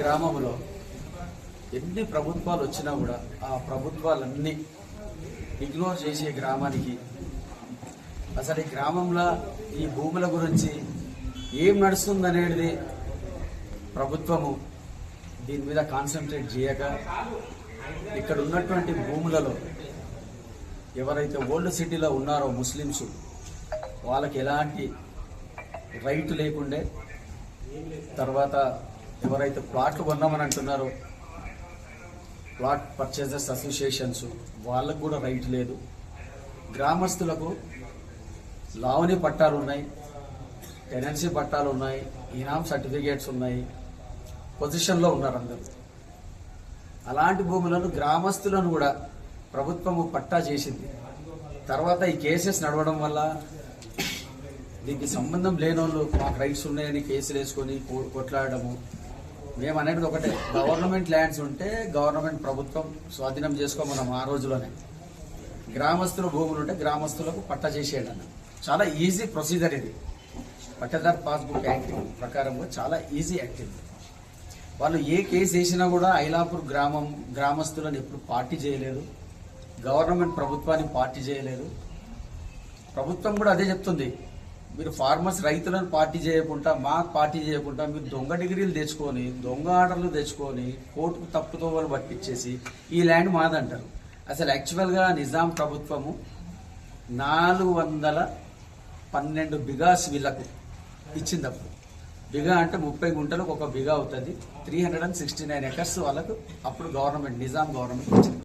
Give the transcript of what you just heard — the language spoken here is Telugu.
గ్రామంలో ఎన్ని ప్రభుత్వాలు వచ్చినా కూడా ఆ ప్రభుత్వాలన్నీ ఇగ్నోర్ చేసే గ్రామానికి అసలు ఈ గ్రామంలో ఈ భూముల గురించి ఏం నడుస్తుందనేది ప్రభుత్వము దీని మీద కాన్సన్ట్రేట్ చేయక ఇక్కడ ఉన్నటువంటి భూములలో ఎవరైతే ఓల్డ్ సిటీలో ఉన్నారో ముస్లిమ్స్ వాళ్ళకి ఎలాంటి రైట్ లేకుండే తర్వాత ఎవరైతే ప్లాట్లు కొన్నామని అంటున్నారో ప్లాట్ పర్చేజర్స్ అసోసియేషన్స్ వాళ్ళకు కూడా రైట్ లేదు. గ్రామస్తులకు లావణి పట్టాలు ఉన్నాయి టెనెన్సీ పట్టాలు ఉన్నాయి ఇనామ్ సర్టిఫికేట్స్ ఉన్నాయి పొజిషన్లో ఉన్నారు అందరూ. అలాంటి భూములను గ్రామస్తులను కూడా ప్రభుత్వము పట్టా చేసింది. తర్వాత ఈ కేసెస్ నడవడం వల్ల దీనికి సంబంధం లేని వాళ్ళు మాకు రైట్స్ ఉన్నాయని కేసులు వేసుకొని కొట్లాడము మేము అనేది ఒకటే. గవర్నమెంట్ ల్యాండ్స్ ఉంటే గవర్నమెంట్ ప్రభుత్వం స్వాధీనం చేసుకోమన్నాం ఆ రోజులోనే. గ్రామస్తుల భూములు ఉంటే గ్రామస్తులకు పట్టా చేసేయండి అన్న చాలా ఈజీ ప్రొసీజర్ ఇది. పట్టదార్ పాస్బుక్ యాక్ట్ ప్రకారం చాలా ఈజీ యాక్ట్ ఇది. వాళ్ళు ఏ కేసు వేసినా కూడా ఐలాపూర్ గ్రామం గ్రామస్తులను ఎప్పుడు పార్టీ చేయలేదు. గవర్నమెంట్ ప్రభుత్వాన్ని పార్టీ చేయలేదు. ప్రభుత్వం కూడా అదే చెప్తుంది. మీరు ఫార్మర్స్ రైతులను పార్టీ చేయకుండా మాకు పార్టీ చేయకుండా మీరు దొంగ డిగ్రీలు తెచ్చుకొని దొంగ ఆర్డర్లు తెచ్చుకొని కోర్టుకు తప్పుతోవలు పట్టించేసి ఈ ల్యాండ్ మాదంటారు. అసలు యాక్చువల్గా నిజాం ప్రభుత్వము నాలుగు వందల పన్నెండు బిగాస్ వీళ్ళకు ఇచ్చింది అప్పుడు బిగా అంటే ముప్పై గుంటలకు ఒక బిగా అవుతుంది. Three hundred and sixty nine acres వాళ్ళకు అప్పుడు గవర్నమెంట్ నిజాం గవర్నమెంట్ ఇచ్చింది.